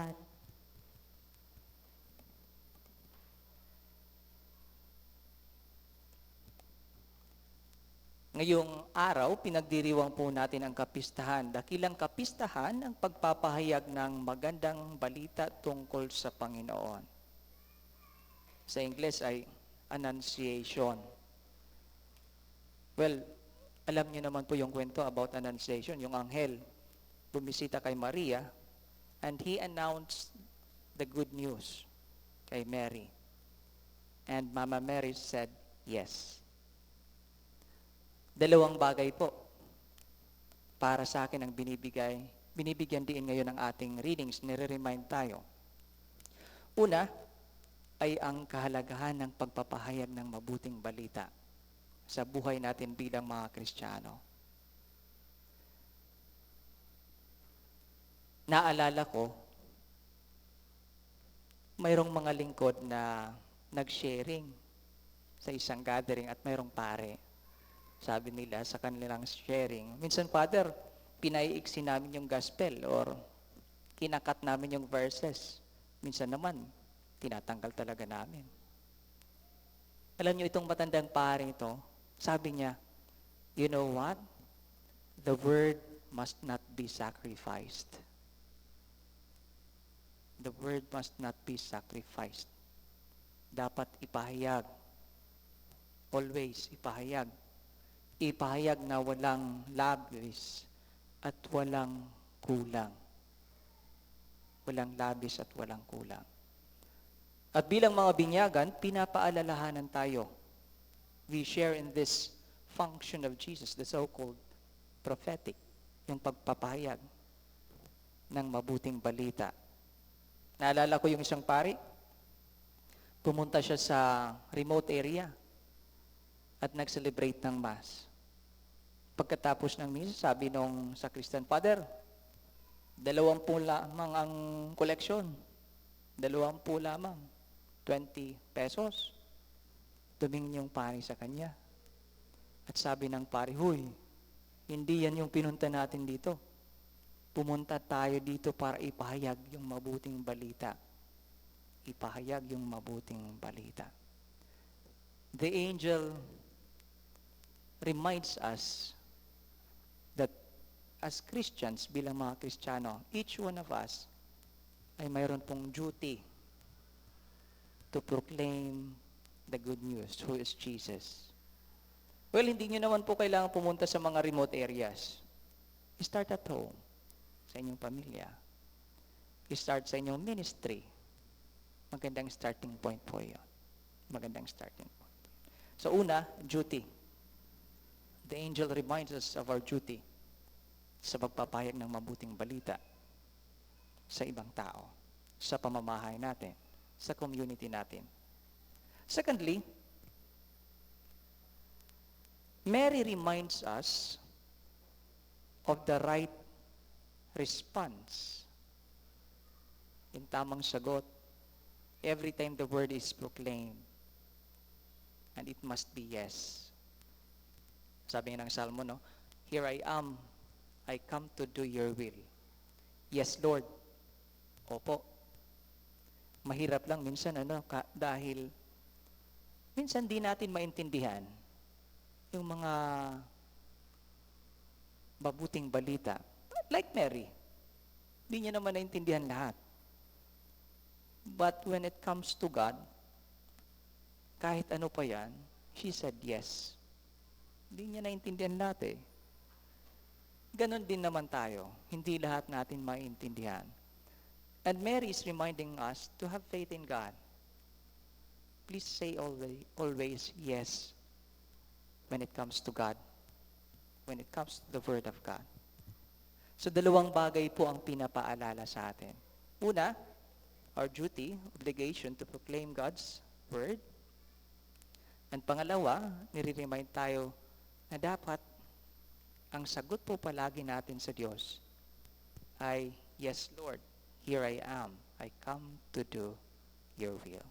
lahat. Ngayong araw, pinagdiriwang po natin ang kapistahan. Dakilang kapistahan ang pagpapahayag ng magandang balita tungkol sa Panginoon. Sa Ingles ay Annunciation. Well, alam niyo naman po yung kwento about Annunciation. Yung anghel bumisita kay Maria and he announced the good news kay Mary. And Mama Mary said, yes. Dalawang bagay po para sa akin ang binibigay, binibigyan din ngayon ng ating readings, nire-remind tayo. Una ay ang kahalagahan ng pagpapahayag ng mabuting balita sa buhay natin bilang mga Kristiyano. Naalala ko, mayroong mga lingkod na nag-sharing sa isang gathering at mayroong pare sabi nila sa kanilang sharing. Minsan, Father, pinaiiksi namin yung gospel or kinakat namin yung verses. Minsan naman, tinatanggal talaga namin. Alam niyo itong matandang paring ito, sabi niya, you know what? The word must not be sacrificed. The word must not be sacrificed. Dapat ipahayag. Always ipahayag ipahayag na walang labis at walang kulang. Walang labis at walang kulang. At bilang mga binyagan, pinapaalalahanan tayo. We share in this function of Jesus, the so-called prophetic, yung pagpapahayag ng mabuting balita. Naalala ko yung isang pari, pumunta siya sa remote area at nag-celebrate ng Mass. Pagkatapos ng misa, sabi nung sakristan, Father, dalawampu lamang ang koleksyon. Dalawampu lamang. 20 pesos. Tumingin yung pari sa kanya. At sabi ng pari, Huy, hindi yan yung pinunta natin dito. Pumunta tayo dito para ipahayag yung mabuting balita. Ipahayag yung mabuting balita. The angel reminds us that as Christians, bilang mga Kristiyano, each one of us ay mayroon pong duty to proclaim the good news, who is Jesus. Well, hindi nyo naman po kailangan pumunta sa mga remote areas. Start at home, sa inyong pamilya. Start sa inyong ministry. Magandang starting point po yun. Magandang starting point. So una, duty. The angel reminds us of our duty sa pagpapayag ng mabuting balita sa ibang tao, sa pamamahay natin, sa community natin. Secondly, Mary reminds us of the right response. Yung tamang sagot, every time the word is proclaimed, and it must be yes. Sabi ng Salmo, no? Here I am, I come to do your will. Yes, Lord. Opo. Mahirap lang minsan, ano, dahil minsan di natin maintindihan yung mga mabuting balita. Like Mary, di niya naman naintindihan lahat. But when it comes to God, kahit ano pa yan, she said yes. Hindi niya naintindihan lahat eh. Ganon din naman tayo. Hindi lahat natin maintindihan. And Mary is reminding us to have faith in God. Please say always, always yes when it comes to God. When it comes to the Word of God. So dalawang bagay po ang pinapaalala sa atin. Una, our duty, obligation to proclaim God's Word. And pangalawa, nire-remind tayo na dapat ang sagot po palagi natin sa Diyos ay, Yes, Lord, here I am. I come to do your will.